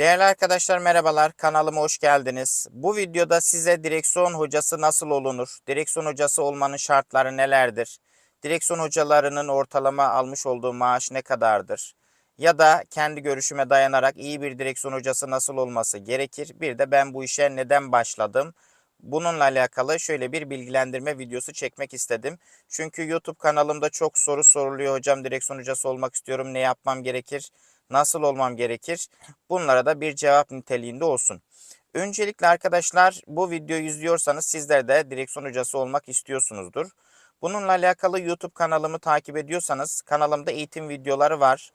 Değerli arkadaşlar merhabalar kanalıma hoş geldiniz. Bu videoda size direksiyon hocası nasıl olunur? Direksiyon hocası olmanın şartları nelerdir? Direksiyon hocalarının ortalama almış olduğu maaş ne kadardır? Ya da kendi görüşüme dayanarak iyi bir direksiyon hocası nasıl olması gerekir? Bir de ben bu işe neden başladım? Bununla alakalı şöyle bir bilgilendirme videosu çekmek istedim. Çünkü YouTube kanalımda çok soru soruluyor. Hocam direksiyon hocası olmak istiyorum. Ne yapmam gerekir? Nasıl olmam gerekir? Bunlara da bir cevap niteliğinde olsun. Öncelikle arkadaşlar bu videoyu izliyorsanız sizler de direksiyon hocası olmak istiyorsunuzdur. Bununla alakalı YouTube kanalımı takip ediyorsanız kanalımda eğitim videoları var.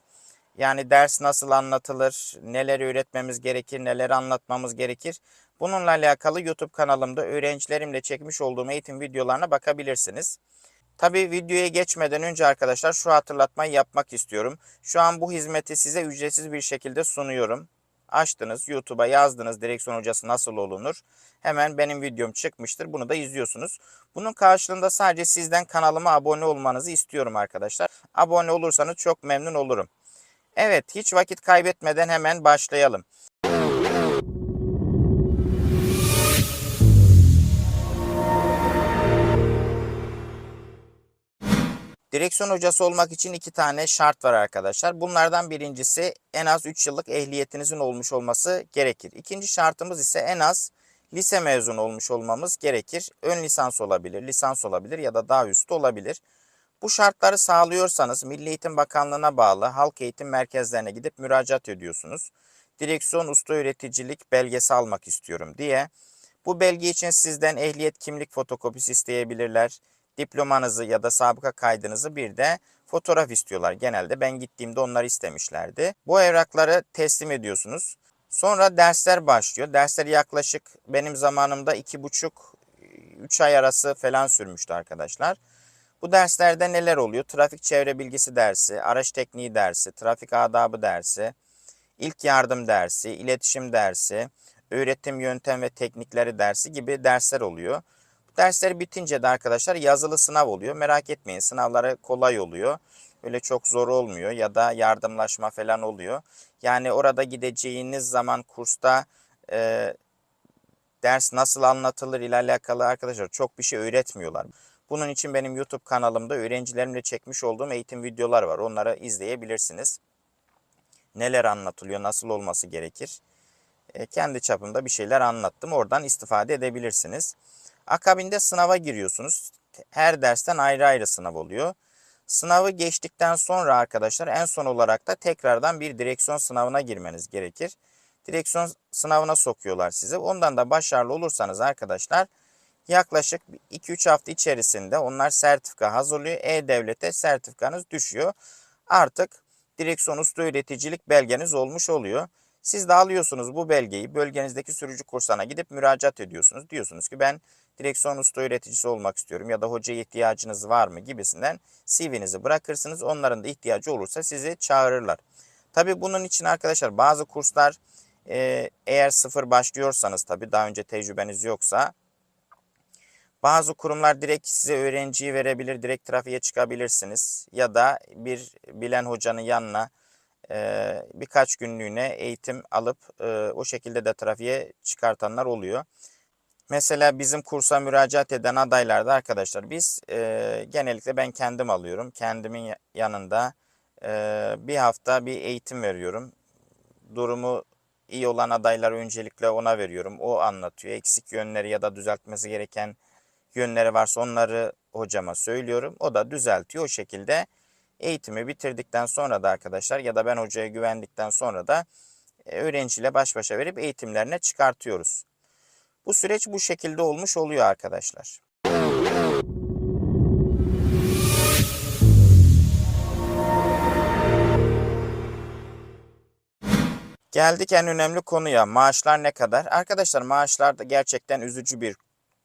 Yani ders nasıl anlatılır, neler öğretmemiz gerekir, neler anlatmamız gerekir. Bununla alakalı YouTube kanalımda öğrencilerimle çekmiş olduğum eğitim videolarına bakabilirsiniz. Tabi videoya geçmeden önce arkadaşlar şu hatırlatmayı yapmak istiyorum. Şu an bu hizmeti size ücretsiz bir şekilde sunuyorum. Açtınız YouTube'a yazdınız direksiyon hocası nasıl olunur. Hemen benim videom çıkmıştır. Bunu da izliyorsunuz. Bunun karşılığında sadece sizden kanalıma abone olmanızı istiyorum arkadaşlar. Abone olursanız çok memnun olurum. Evet hiç vakit kaybetmeden hemen başlayalım. Direksiyon hocası olmak için iki tane şart var arkadaşlar. Bunlardan birincisi en az 3 yıllık ehliyetinizin olmuş olması gerekir. İkinci şartımız ise en az lise mezunu olmuş olmamız gerekir. Ön lisans olabilir, lisans olabilir ya da daha üstü olabilir. Bu şartları sağlıyorsanız Milli Eğitim Bakanlığı'na bağlı halk eğitim merkezlerine gidip müracaat ediyorsunuz. Direksiyon usta öğreticilik belgesi almak istiyorum diye. Bu belge için sizden ehliyet kimlik fotokopisi isteyebilirler. Diplomanızı ya da sabıka kaydınızı bir de fotoğraf istiyorlar. Genelde ben gittiğimde onlar istemişlerdi. Bu evrakları teslim ediyorsunuz. Sonra dersler başlıyor. Dersler yaklaşık benim zamanımda iki buçuk üç ay arası falan sürmüştü arkadaşlar. Bu derslerde neler oluyor? Trafik çevre bilgisi dersi, araç tekniği dersi, trafik adabı dersi, ilk yardım dersi, iletişim dersi, öğretim yöntem ve teknikleri dersi gibi dersler oluyor. Dersler bitince de arkadaşlar yazılı sınav oluyor. Merak etmeyin sınavları kolay oluyor. Öyle çok zor olmuyor ya da yardımlaşma falan oluyor. Yani orada gideceğiniz zaman kursta e, ders nasıl anlatılır ile alakalı arkadaşlar çok bir şey öğretmiyorlar. Bunun için benim YouTube kanalımda öğrencilerimle çekmiş olduğum eğitim videolar var. Onları izleyebilirsiniz. Neler anlatılıyor, nasıl olması gerekir. E, kendi çapımda bir şeyler anlattım. Oradan istifade edebilirsiniz. Akabinde sınava giriyorsunuz. Her dersten ayrı ayrı sınav oluyor. Sınavı geçtikten sonra arkadaşlar en son olarak da tekrardan bir direksiyon sınavına girmeniz gerekir. Direksiyon sınavına sokuyorlar sizi. Ondan da başarılı olursanız arkadaşlar yaklaşık 2-3 hafta içerisinde onlar sertifika hazırlıyor. E-Devlet'e sertifikanız düşüyor. Artık direksiyon usta öğreticilik belgeniz olmuş oluyor. Siz de alıyorsunuz bu belgeyi bölgenizdeki sürücü kursana gidip müracaat ediyorsunuz. Diyorsunuz ki ben direksiyon usta öğreticisi olmak istiyorum ya da hocaya ihtiyacınız var mı gibisinden CV'nizi bırakırsınız. Onların da ihtiyacı olursa sizi çağırırlar. Tabi bunun için arkadaşlar bazı kurslar e, eğer sıfır başlıyorsanız tabi daha önce tecrübeniz yoksa bazı kurumlar direkt size öğrenciyi verebilir, direkt trafiğe çıkabilirsiniz. Ya da bir bilen hocanın yanına e, birkaç günlüğüne eğitim alıp o şekilde de trafiğe çıkartanlar oluyor. Mesela bizim kursa müracaat eden adaylarda arkadaşlar biz genellikle ben kendim alıyorum. Kendimin yanında bir hafta bir eğitim veriyorum. Durumu iyi olan adaylar öncelikle ona veriyorum. O anlatıyor. Eksik yönleri ya da düzeltmesi gereken yönleri varsa onları hocama söylüyorum. O da düzeltiyor. O şekilde eğitimi bitirdikten sonra da arkadaşlar ya da ben hocaya güvendikten sonra da e, öğrenciyle baş başa verip eğitimlerine çıkartıyoruz. Bu süreç bu şekilde olmuş oluyor arkadaşlar. Geldik en önemli konuya. Maaşlar ne kadar? Arkadaşlar maaşlarda gerçekten üzücü bir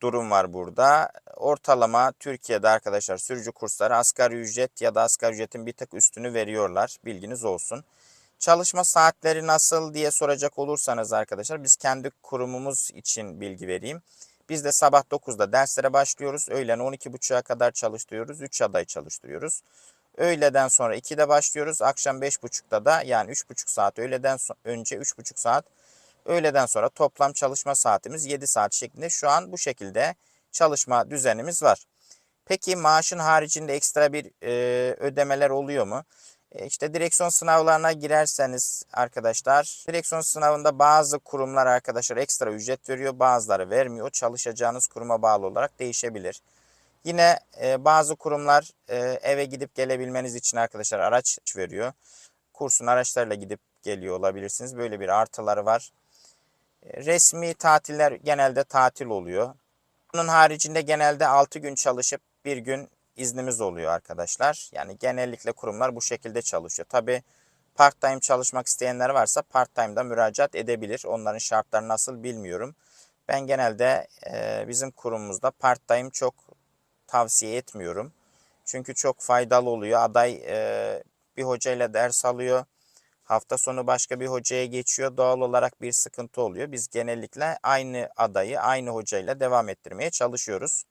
durum var burada. Ortalama Türkiye'de arkadaşlar sürücü kursları asgari ücret ya da asgari ücretin bir tık üstünü veriyorlar. Bilginiz olsun. Çalışma saatleri nasıl diye soracak olursanız arkadaşlar biz kendi kurumumuz için bilgi vereyim. Biz de sabah 9'da derslere başlıyoruz. Öğlen 12.30'a kadar çalıştırıyoruz. 3 aday çalıştırıyoruz. Öğleden sonra 2'de başlıyoruz. Akşam 5.30'da da yani 3.5 saat öğleden önce 3.5 saat öğleden sonra toplam çalışma saatimiz 7 saat şeklinde şu an bu şekilde çalışma düzenimiz var. Peki maaşın haricinde ekstra bir e, ödemeler oluyor mu? E, işte direksiyon sınavlarına girerseniz arkadaşlar direksiyon sınavında bazı kurumlar arkadaşlar ekstra ücret veriyor bazıları vermiyor. Çalışacağınız kuruma bağlı olarak değişebilir. Yine e, bazı kurumlar e, eve gidip gelebilmeniz için arkadaşlar araç veriyor. Kursun araçlarla gidip geliyor olabilirsiniz. Böyle bir artıları var. Resmi tatiller genelde tatil oluyor. Bunun haricinde genelde 6 gün çalışıp bir gün iznimiz oluyor arkadaşlar. Yani genellikle kurumlar bu şekilde çalışıyor. Tabi part time çalışmak isteyenler varsa part time'da müracaat edebilir. Onların şartları nasıl bilmiyorum. Ben genelde e, bizim kurumumuzda part time çok tavsiye etmiyorum. Çünkü çok faydalı oluyor. Aday e, bir hocayla ders alıyor. Hafta sonu başka bir hocaya geçiyor. Doğal olarak bir sıkıntı oluyor. Biz genellikle aynı adayı aynı hocayla devam ettirmeye çalışıyoruz.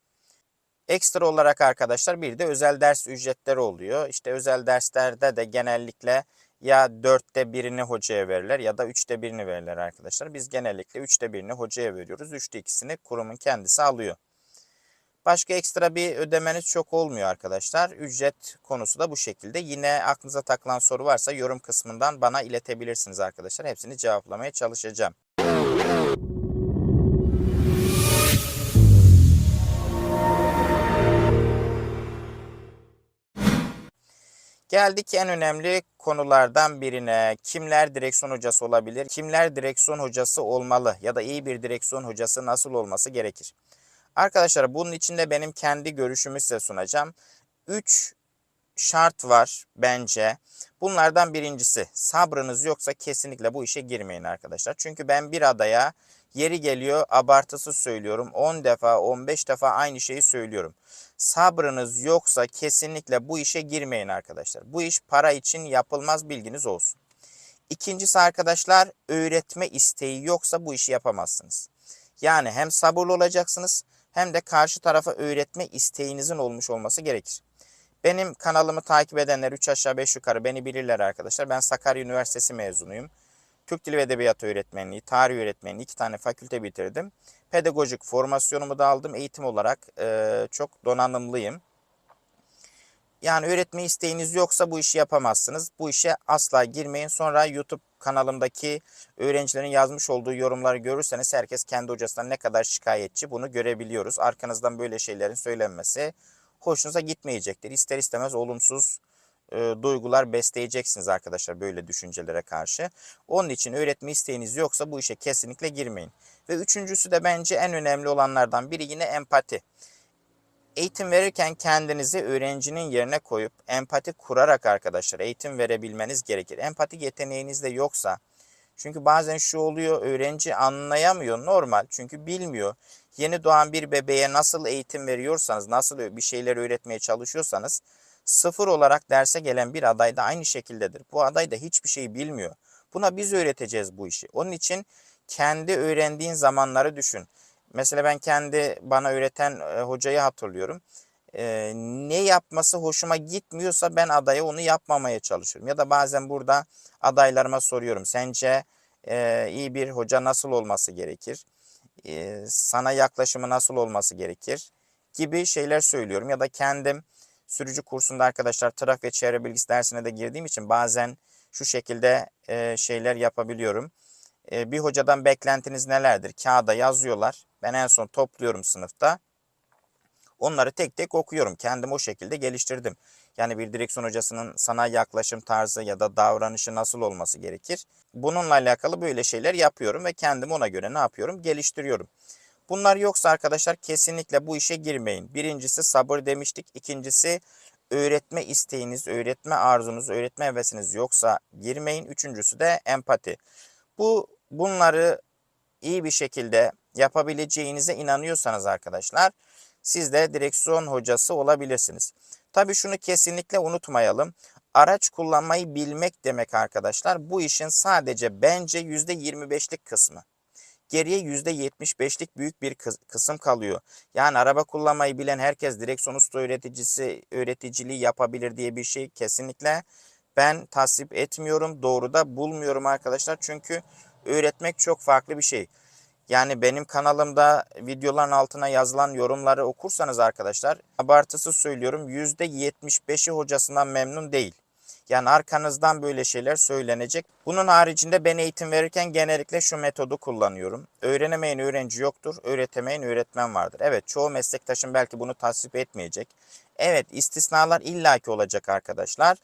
Ekstra olarak arkadaşlar bir de özel ders ücretleri oluyor. İşte özel derslerde de genellikle ya dörtte birini hocaya verirler ya da üçte birini verirler arkadaşlar. Biz genellikle üçte birini hocaya veriyoruz. Üçte ikisini kurumun kendisi alıyor. Başka ekstra bir ödemeniz çok olmuyor arkadaşlar. Ücret konusu da bu şekilde. Yine aklınıza takılan soru varsa yorum kısmından bana iletebilirsiniz arkadaşlar. Hepsini cevaplamaya çalışacağım. Geldik en önemli konulardan birine. Kimler direksiyon hocası olabilir? Kimler direksiyon hocası olmalı? Ya da iyi bir direksiyon hocası nasıl olması gerekir? Arkadaşlar bunun içinde benim kendi görüşümü size sunacağım. 3 şart var bence. Bunlardan birincisi sabrınız yoksa kesinlikle bu işe girmeyin arkadaşlar. Çünkü ben bir adaya yeri geliyor abartısız söylüyorum 10 defa 15 defa aynı şeyi söylüyorum. Sabrınız yoksa kesinlikle bu işe girmeyin arkadaşlar. Bu iş para için yapılmaz bilginiz olsun. İkincisi arkadaşlar öğretme isteği yoksa bu işi yapamazsınız. Yani hem sabırlı olacaksınız hem de karşı tarafa öğretme isteğinizin olmuş olması gerekir. Benim kanalımı takip edenler 3 aşağı 5 yukarı beni bilirler arkadaşlar. Ben Sakarya Üniversitesi mezunuyum. Türk Dili ve Edebiyatı öğretmenliği, tarih öğretmenliği iki tane fakülte bitirdim. Pedagojik formasyonumu da aldım. Eğitim olarak e, çok donanımlıyım. Yani öğretme isteğiniz yoksa bu işi yapamazsınız. Bu işe asla girmeyin. Sonra YouTube kanalımdaki öğrencilerin yazmış olduğu yorumları görürseniz herkes kendi hocasından ne kadar şikayetçi bunu görebiliyoruz. Arkanızdan böyle şeylerin söylenmesi hoşunuza gitmeyecektir. İster istemez olumsuz e, duygular besleyeceksiniz arkadaşlar böyle düşüncelere karşı. Onun için öğretme isteğiniz yoksa bu işe kesinlikle girmeyin. Ve üçüncüsü de bence en önemli olanlardan biri yine empati. Eğitim verirken kendinizi öğrencinin yerine koyup empati kurarak arkadaşlar eğitim verebilmeniz gerekir. Empati yeteneğiniz de yoksa çünkü bazen şu oluyor öğrenci anlayamıyor normal çünkü bilmiyor. Yeni doğan bir bebeğe nasıl eğitim veriyorsanız, nasıl bir şeyler öğretmeye çalışıyorsanız sıfır olarak derse gelen bir aday da aynı şekildedir. Bu aday da hiçbir şey bilmiyor. Buna biz öğreteceğiz bu işi. Onun için kendi öğrendiğin zamanları düşün. Mesela ben kendi bana öğreten e, hocayı hatırlıyorum. E, ne yapması hoşuma gitmiyorsa ben adaya onu yapmamaya çalışıyorum. Ya da bazen burada adaylarıma soruyorum. Sence e, iyi bir hoca nasıl olması gerekir? E, sana yaklaşımı nasıl olması gerekir? Gibi şeyler söylüyorum. Ya da kendim sürücü kursunda arkadaşlar trafik ve çevre bilgisi dersine de girdiğim için bazen şu şekilde e, şeyler yapabiliyorum. E, bir hocadan beklentiniz nelerdir? Kağıda yazıyorlar. Ben en son topluyorum sınıfta. Onları tek tek okuyorum. Kendim o şekilde geliştirdim. Yani bir direksiyon hocasının sana yaklaşım tarzı ya da davranışı nasıl olması gerekir? Bununla alakalı böyle şeyler yapıyorum ve kendim ona göre ne yapıyorum? Geliştiriyorum. Bunlar yoksa arkadaşlar kesinlikle bu işe girmeyin. Birincisi sabır demiştik. İkincisi öğretme isteğiniz, öğretme arzunuz, öğretme hevesiniz yoksa girmeyin. Üçüncüsü de empati. Bu bunları iyi bir şekilde yapabileceğinize inanıyorsanız arkadaşlar siz de direksiyon hocası olabilirsiniz. Tabii şunu kesinlikle unutmayalım. Araç kullanmayı bilmek demek arkadaşlar bu işin sadece bence %25'lik kısmı. Geriye %75'lik büyük bir kıs- kısım kalıyor. Yani araba kullanmayı bilen herkes direksiyon usta öğreticisi öğreticiliği yapabilir diye bir şey kesinlikle ben tasvip etmiyorum. Doğru da bulmuyorum arkadaşlar. Çünkü öğretmek çok farklı bir şey. Yani benim kanalımda videoların altına yazılan yorumları okursanız arkadaşlar abartısız söylüyorum %75'i hocasından memnun değil. Yani arkanızdan böyle şeyler söylenecek. Bunun haricinde ben eğitim verirken genellikle şu metodu kullanıyorum. Öğrenemeyen öğrenci yoktur, öğretemeyen öğretmen vardır. Evet çoğu meslektaşım belki bunu tasvip etmeyecek. Evet istisnalar illaki olacak arkadaşlar.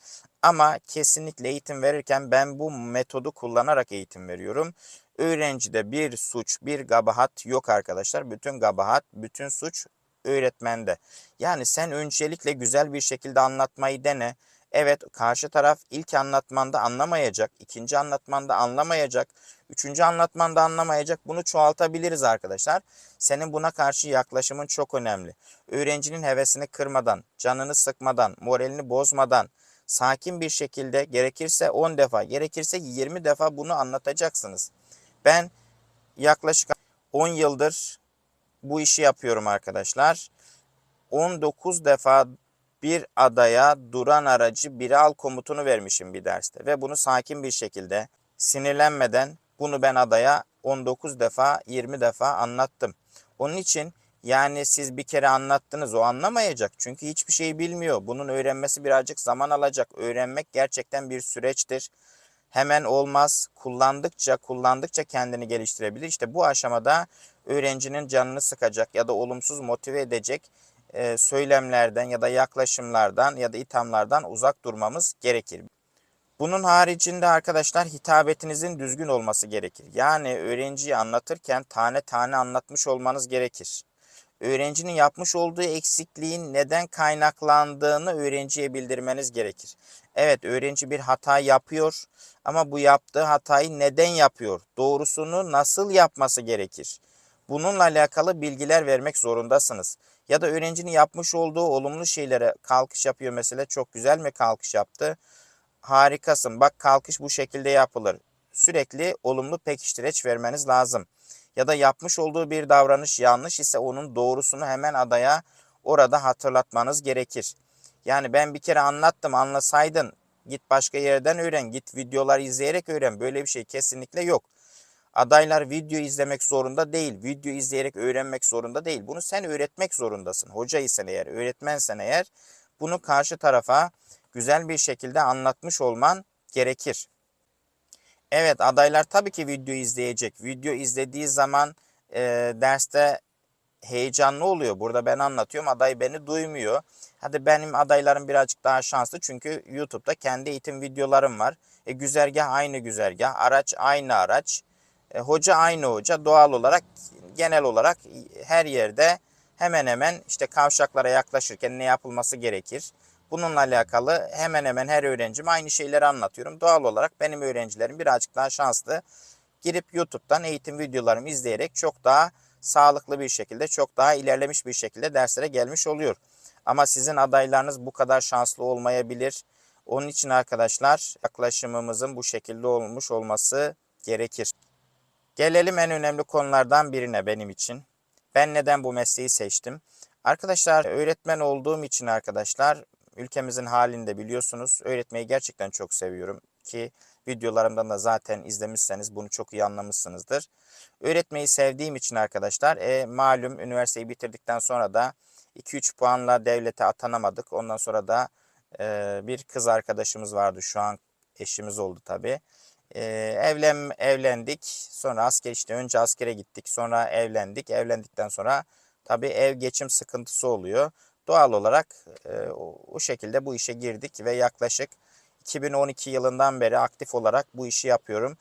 Ama kesinlikle eğitim verirken ben bu metodu kullanarak eğitim veriyorum. Öğrencide bir suç, bir gabahat yok arkadaşlar. Bütün gabahat, bütün suç öğretmende. Yani sen öncelikle güzel bir şekilde anlatmayı dene. Evet karşı taraf ilk anlatmanda anlamayacak, ikinci anlatmanda anlamayacak, üçüncü anlatmanda anlamayacak. Bunu çoğaltabiliriz arkadaşlar. Senin buna karşı yaklaşımın çok önemli. Öğrencinin hevesini kırmadan, canını sıkmadan, moralini bozmadan, sakin bir şekilde gerekirse 10 defa, gerekirse 20 defa bunu anlatacaksınız. Ben yaklaşık 10 yıldır bu işi yapıyorum arkadaşlar. 19 defa bir adaya duran aracı biri al komutunu vermişim bir derste. Ve bunu sakin bir şekilde sinirlenmeden bunu ben adaya 19 defa 20 defa anlattım. Onun için yani siz bir kere anlattınız o anlamayacak. Çünkü hiçbir şey bilmiyor. Bunun öğrenmesi birazcık zaman alacak. Öğrenmek gerçekten bir süreçtir. Hemen olmaz. Kullandıkça kullandıkça kendini geliştirebilir. İşte bu aşamada öğrencinin canını sıkacak ya da olumsuz motive edecek e, söylemlerden ya da yaklaşımlardan ya da ithamlardan uzak durmamız gerekir. Bunun haricinde arkadaşlar hitabetinizin düzgün olması gerekir. Yani öğrenciyi anlatırken tane tane anlatmış olmanız gerekir. Öğrencinin yapmış olduğu eksikliğin neden kaynaklandığını öğrenciye bildirmeniz gerekir. Evet öğrenci bir hata yapıyor ama bu yaptığı hatayı neden yapıyor? Doğrusunu nasıl yapması gerekir? Bununla alakalı bilgiler vermek zorundasınız. Ya da öğrencinin yapmış olduğu olumlu şeylere kalkış yapıyor mesela çok güzel mi kalkış yaptı? Harikasın bak kalkış bu şekilde yapılır. Sürekli olumlu pekiştireç vermeniz lazım. Ya da yapmış olduğu bir davranış yanlış ise onun doğrusunu hemen adaya orada hatırlatmanız gerekir. Yani ben bir kere anlattım anlasaydın git başka yerden öğren git videolar izleyerek öğren böyle bir şey kesinlikle yok. Adaylar video izlemek zorunda değil. Video izleyerek öğrenmek zorunda değil. Bunu sen öğretmek zorundasın. Hocaysan eğer, öğretmensen eğer bunu karşı tarafa güzel bir şekilde anlatmış olman gerekir. Evet adaylar tabii ki video izleyecek. Video izlediği zaman e, derste heyecanlı oluyor. Burada ben anlatıyorum aday beni duymuyor. Hadi benim adaylarım birazcık daha şanslı çünkü YouTube'da kendi eğitim videolarım var. E, güzergah aynı güzergah, araç aynı araç. E, hoca aynı hoca doğal olarak genel olarak her yerde hemen hemen işte kavşaklara yaklaşırken ne yapılması gerekir? Bununla alakalı hemen hemen her öğrencim aynı şeyleri anlatıyorum. Doğal olarak benim öğrencilerim birazcık daha şanslı. Girip YouTube'dan eğitim videolarımı izleyerek çok daha sağlıklı bir şekilde, çok daha ilerlemiş bir şekilde derslere gelmiş oluyor. Ama sizin adaylarınız bu kadar şanslı olmayabilir. Onun için arkadaşlar yaklaşımımızın bu şekilde olmuş olması gerekir. Gelelim en önemli konulardan birine benim için. Ben neden bu mesleği seçtim? Arkadaşlar öğretmen olduğum için arkadaşlar ülkemizin halinde biliyorsunuz öğretmeyi gerçekten çok seviyorum ki videolarımdan da zaten izlemişseniz bunu çok iyi anlamışsınızdır. Öğretmeyi sevdiğim için arkadaşlar e, malum üniversiteyi bitirdikten sonra da 2-3 puanla devlete atanamadık. Ondan sonra da e, bir kız arkadaşımız vardı şu an eşimiz oldu tabii. Ee, evlen evlendik. Sonra asker işte önce askere gittik. Sonra evlendik. Evlendikten sonra tabii ev geçim sıkıntısı oluyor. Doğal olarak e, o, şekilde bu işe girdik ve yaklaşık 2012 yılından beri aktif olarak bu işi yapıyorum.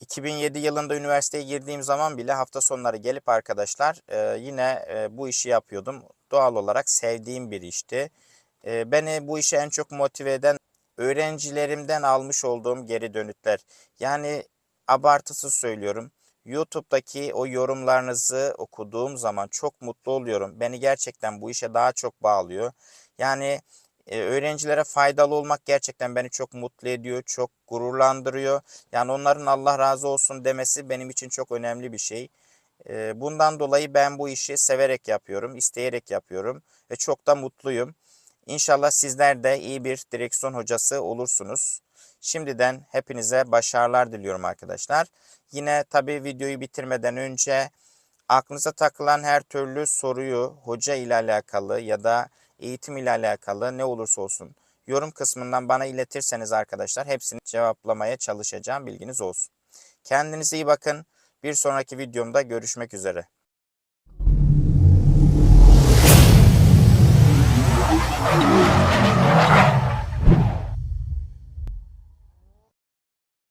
2007 yılında üniversiteye girdiğim zaman bile hafta sonları gelip arkadaşlar e, yine e, bu işi yapıyordum. Doğal olarak sevdiğim bir işti. E, beni bu işe en çok motive eden öğrencilerimden almış olduğum geri dönütler. Yani abartısız söylüyorum. YouTube'daki o yorumlarınızı okuduğum zaman çok mutlu oluyorum. Beni gerçekten bu işe daha çok bağlıyor. Yani e, öğrencilere faydalı olmak gerçekten beni çok mutlu ediyor, çok gururlandırıyor. Yani onların Allah razı olsun demesi benim için çok önemli bir şey. E, bundan dolayı ben bu işi severek yapıyorum, isteyerek yapıyorum ve çok da mutluyum. İnşallah sizler de iyi bir direksiyon hocası olursunuz. Şimdiden hepinize başarılar diliyorum arkadaşlar. Yine tabii videoyu bitirmeden önce aklınıza takılan her türlü soruyu hoca ile alakalı ya da eğitim ile alakalı ne olursa olsun yorum kısmından bana iletirseniz arkadaşlar hepsini cevaplamaya çalışacağım bilginiz olsun. Kendinize iyi bakın. Bir sonraki videomda görüşmek üzere. Thank you.